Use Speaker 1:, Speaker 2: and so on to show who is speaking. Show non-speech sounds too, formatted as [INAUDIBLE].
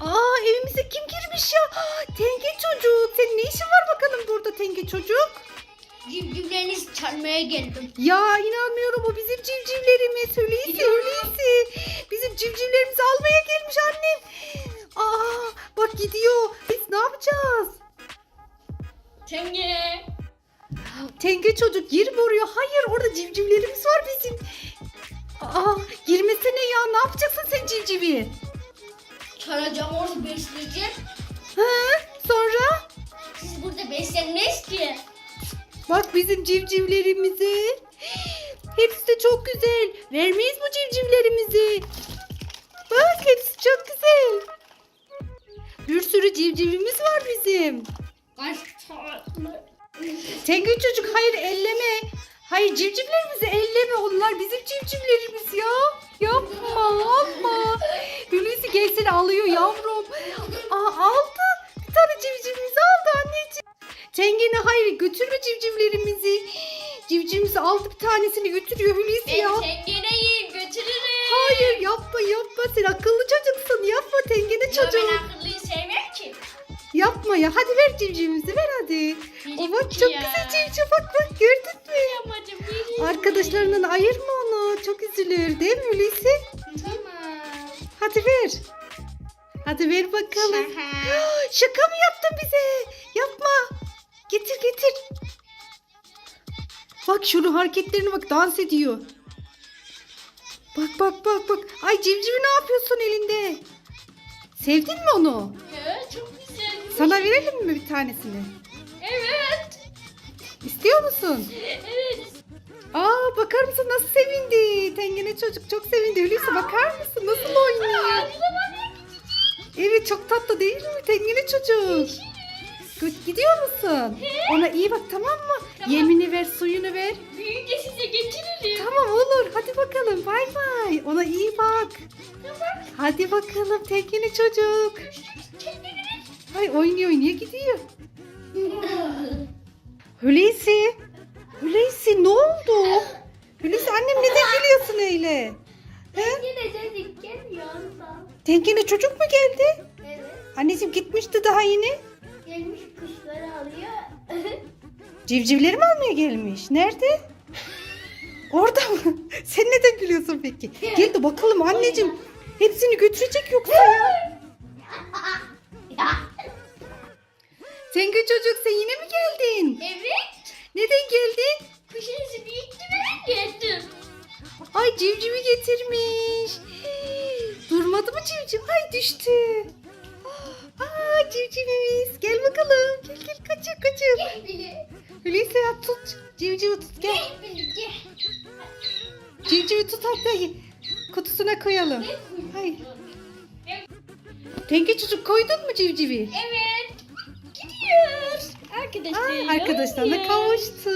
Speaker 1: Aa evimize kim girmiş ya? Aa, tenge çocuk. Senin ne işin var bakalım burada tenge çocuk?
Speaker 2: Civcivlerinizi çalmaya geldim.
Speaker 1: Ya inanmıyorum o bizim civcivlerimiz. Hulusi Hulusi. Bizim civcivlerimizi almaya gelmiş annem. Aa bak gidiyor. Biz ne yapacağız?
Speaker 2: Tenge.
Speaker 1: Tenge çocuk gir buraya. Hayır orada civcivlerimiz var bizim. Aa girmesene ya. Ne yapacaksın sen civcivi?
Speaker 2: Çalacağım orada besleyeceğim.
Speaker 1: Ha, sonra?
Speaker 2: Siz burada beslenmeyiz ki.
Speaker 1: Bak bizim civcivlerimizi. Hepsi de çok güzel. Vermeyiz bu civcivlerimizi. Bak hepsi çok güzel. Bir sürü civcivimiz var bizim. Tengü çocuk hayır elleme. Hayır civcivlerimizi elleme. Onlar bizim civcivlerimiz ya. Yapma yapma. Hulusi gelsin alıyor yavrum. Aa aldı. Bir tane civcivimizi aldı anneciğim. Tengene hayır götürme civcivlerimizi. Civcivimizi aldı bir tanesini götürüyor Hulusi
Speaker 2: Ben
Speaker 1: ya.
Speaker 2: tengeneyim götürürüm.
Speaker 1: Hayır yapma yapma sen akıllı çocuksun yapma tengene
Speaker 2: Ya
Speaker 1: çocuğum.
Speaker 2: ben akıllıyı sevmem ki.
Speaker 1: Yapma ya hadi ver civcivimizi ver hadi. O bak
Speaker 2: Civciv
Speaker 1: çok
Speaker 2: ya.
Speaker 1: güzel civciv bak bak gördün mü?
Speaker 2: Biri.
Speaker 1: Arkadaşlarından ayırma. Çok üzülür değil mi Hulusi?
Speaker 2: Tamam.
Speaker 1: Hadi ver. Hadi ver bakalım.
Speaker 2: Şaka. [GASPS]
Speaker 1: Şaka mı yaptın bize? Yapma. Getir getir. Bak şunun hareketlerine bak dans ediyor. Bak bak bak bak. Ay civcivi ne yapıyorsun elinde? Sevdin mi onu?
Speaker 2: Ya, çok güzel.
Speaker 1: Sana verelim mi bir tanesini?
Speaker 2: Evet.
Speaker 1: İstiyor musun?
Speaker 2: Evet.
Speaker 1: Aa bakar mısın nasıl sevindi? Tengene çocuk çok sevindi. Hulusi bakar mısın nasıl oynuyor? Evet çok tatlı değil mi Tengene çocuk? Gidiyor musun? Ona iyi bak tamam mı?
Speaker 2: Tamam.
Speaker 1: Yemini ver, suyunu ver.
Speaker 2: Büyüyünce size getiririm.
Speaker 1: Tamam olur. Hadi bakalım. Bay bay. Ona iyi bak. Hadi bakalım Tengene çocuk. Ay oynuyor oynuyor gidiyor. Hulusi. Hulusi ne oldu?
Speaker 2: Dedik geliyor da.
Speaker 1: Tengene çocuk mu geldi?
Speaker 2: Evet.
Speaker 1: Anneciğim gitmişti daha yeni.
Speaker 2: Gelmiş kuşları alıyor. [LAUGHS]
Speaker 1: Civcivleri mi almaya gelmiş? Nerede? Orada mı? [LAUGHS] Sen neden gülüyorsun peki? Gel de bakalım anneciğim. Hepsini götürecek yoksa ya. [LAUGHS] Tengü çocuk sen yine mi geldin?
Speaker 2: evet.
Speaker 1: Neden geldin?
Speaker 2: Kuşunuzu büyüttü ben geldim.
Speaker 1: Ay civcivi getirmiş. Civciv? Ay düştü. Aa civcivimiz. Gel bakalım. Gel gel kaçır kaçır.
Speaker 2: Gel bile.
Speaker 1: Ya tut. Civcivi tut gel.
Speaker 2: Gel bile gel.
Speaker 1: Civcivi tut hatta kutusuna koyalım.
Speaker 2: Gel.
Speaker 1: Tenge çocuk koydun mu civcivi?
Speaker 2: Evet. Gidiyoruz. Arkadaşlar.
Speaker 1: Aa, arkadaşlarına kavuştu.